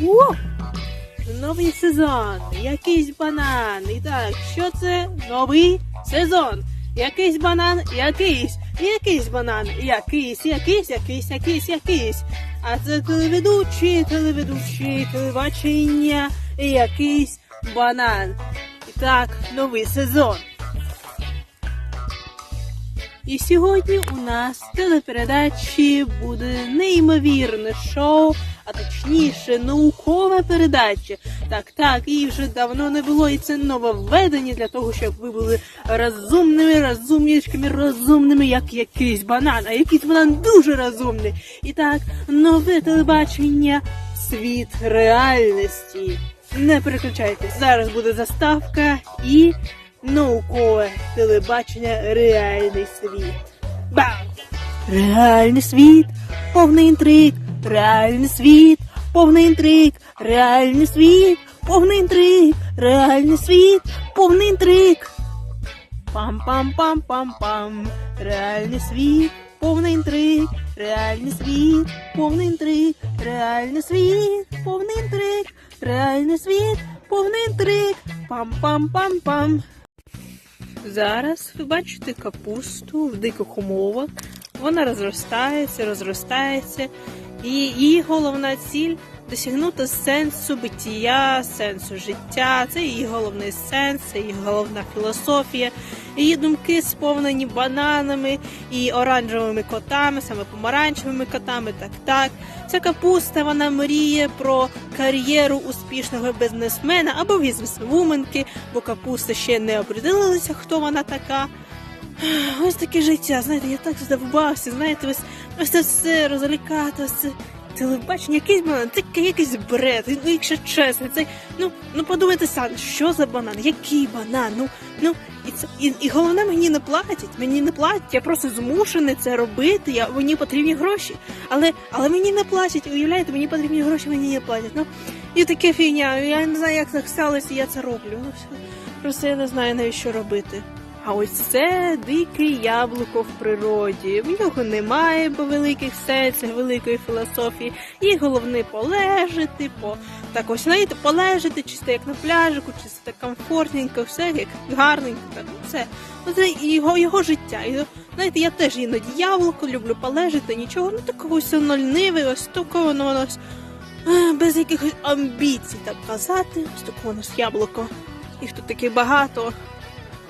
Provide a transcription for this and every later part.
О! Новий сезон, якийсь банан. І так, що це? Новий сезон. Якийсь банан, якийсь, якийсь банан, якийсь, якийсь, якийсь, якийсь, якийсь. А це телеведучий, телеведучий, телебачення, якийсь банан. І так, новий сезон. І сьогодні у нас в телепередачі буде неймовірне шоу, точніше наукова передача. Так, так, її вже давно не було, і це нововведення для того, щоб ви були розумними, розумничками, розумними, як якийсь банан. А якийсь банан дуже розумний. І так, нове телебачення світ реальності. Не переключайтесь, зараз буде заставка і наукове телебачення реальний світ. Бам! Реальний світ, повний інтриг, реальний світ, повний інтриг, реальний світ, повний інтриг, реальний світ, повний інтриг. Пам-пам-пам-пам-пам. Реальний світ, повний інтриг, реальний світ, повний інтриг, реальний світ, повний інтриг, реальний світ, повний інтриг. Пам-пам-пам-пам. Зараз ви бачите капусту в диких умовах. Вона розростається, розростається, її головна ціль досягнути сенсу биття, сенсу життя. Це її головний сенс, це її головна філософія. Її думки сповнені бананами і оранжевими котами, саме помаранчевими котами. Так, так. Ця капуста вона мріє про кар'єру успішного бізнесмена або бізнесвуменки, бо капуста ще не определилася, хто вона така. Ось таке життя, знаєте, я так задовбався, знаєте, ось, ось це все розлікати, це телебачення, якийсь банан, це якийсь бред, ну якщо чесно, це, ну, ну подумайте самі, що за банан, який банан, ну, ну, і, це, і, і головне, мені не платять, мені не платять, я просто змушений це робити, я, мені потрібні гроші, але, але мені не платять, уявляєте, мені потрібні гроші, мені не платять, ну, і таке фігня, я не знаю, як так сталося, я це роблю, ну, все, просто я не знаю, навіщо робити. А ось це дике яблуко в природі. В нього немає бо великих сенсів, великої філософії. І головне полежати, по так ось знаєте, полежати, чисто як на пляжику, чисто так комфортненько, все як гарненько, так все. Ну, Це його, його життя. І, знаєте, я теж іноді яблуко люблю полежати, нічого, ну такого ось воно ось такого воно воно ось, е, без якихось амбіцій, так казати. Ось таке воно ось яблуко. Їх тут таки багато.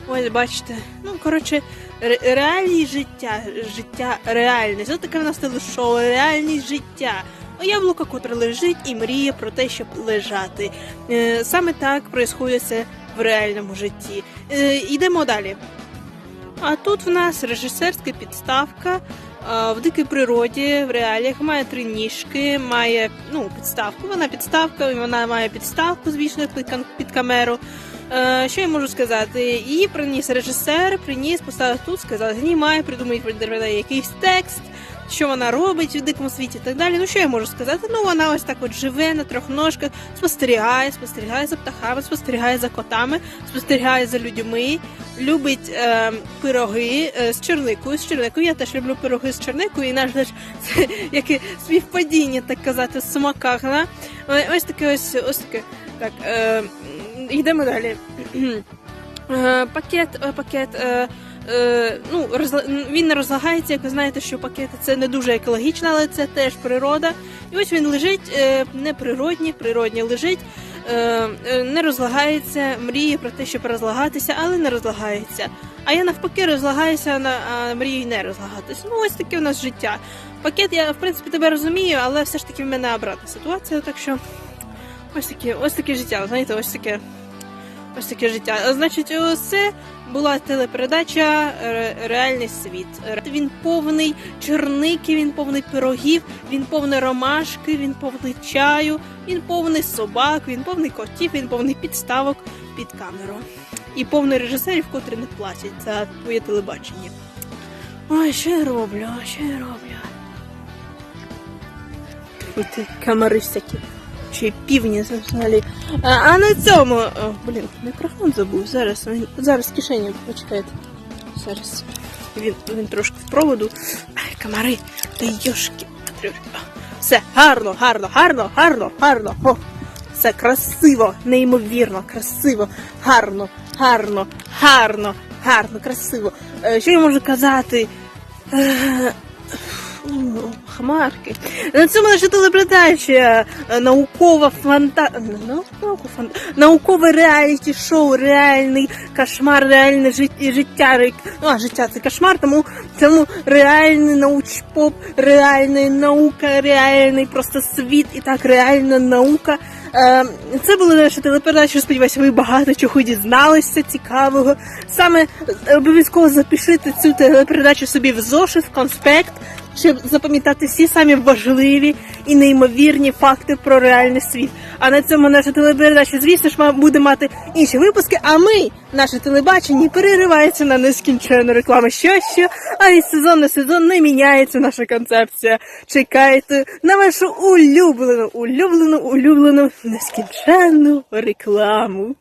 Ось бачите, ну коротше, ре- реальність життя, життя, реальність. Ось таке в нас телешоу, реальність життя. А яблуко, котре лежить і мріє про те, щоб лежати. Е, саме так відбувається в реальному житті. Е, йдемо далі. А тут в нас режисерська підставка. а, В дикій природі, в реаліях має три ніжки, має ну, підставку. Вона підставка, вона має підставку, звісно, під камеру. Е, що я можу сказати? Її приніс режисер, приніс, поставив тут, сказав, знімай, придумай якийсь текст, що вона робить у дикому світі і так далі. Ну що я можу сказати? Ну вона ось так от живе на трьох ножках, спостерігає, спостерігає за птахами, спостерігає за котами, спостерігає за людьми, любить е, пироги е, з черникою. З черникою я теж люблю пироги з черникою, і наш теж це яке співпадіння, так казати, в смаках. Е, Ось таке ось ось таке. Так, е, йдемо далі. Е, пакет, е, пакет. Е, ну, він не розлагається, як ви знаєте, що пакети це не дуже екологічно, але це теж природа. І ось він лежить не природній, природній лежить, не розлагається, мріє про те, щоб розлагатися, але не розлагається. А я навпаки розлагаюся, на- мрію не розлагатися. Ну, ось таке у нас життя. Пакет, я в принципі тебе розумію, але все ж таки в мене обратна ситуація, так що ось таке, ось таке життя, знаєте, ось таке. Ось таке життя. Значить, це була телепередача Реальний світ. Він повний черники, він повний пирогів, він повний ромашки, він повний чаю, він повний собак, він повний котів, він повний підставок під камеру. І повний режисерів, котрі не платять за твоє телебачення. Ой, що я роблю? Що я роблю? Камери всякі. Чи півні взагалі. А, на цьому. О, блін, мікрофон забув. Зараз він зараз кишені почекайте. Зараз. Він, він трошки в проводу. Ай, комари, та йошки. Все гарно, гарно, гарно, гарно, гарно. О, все красиво, неймовірно, красиво, гарно, гарно, гарно, гарно, красиво. Е, Що я можу казати? Е, Хмарки. На цьому наша телепередача е, наукова фанта... наукова фанта... наукове реаліті шоу, реальний кошмар, реальне життя, ну, а життя це кошмар, тому, цьому реальний научпоп, реальна наука, реальний просто світ і так реальна наука. Е, Це були наші телепередачі. Сподіваюся, ви багато чого дізналися цікавого. Саме е, обов'язково запишіть цю телепередачу собі в зошит, в конспект, щоб запам'ятати всі самі важливі і неймовірні факти про реальний світ. А на цьому наша телепередача, звісно ж, буде мати інші випуски. А ми, наше телебачення, переривається на нескінченну рекламу. Що що? А із сезон на сезон не міняється наша концепція. Чекайте на вашу улюблену, улюблену, улюблену нескінченну рекламу.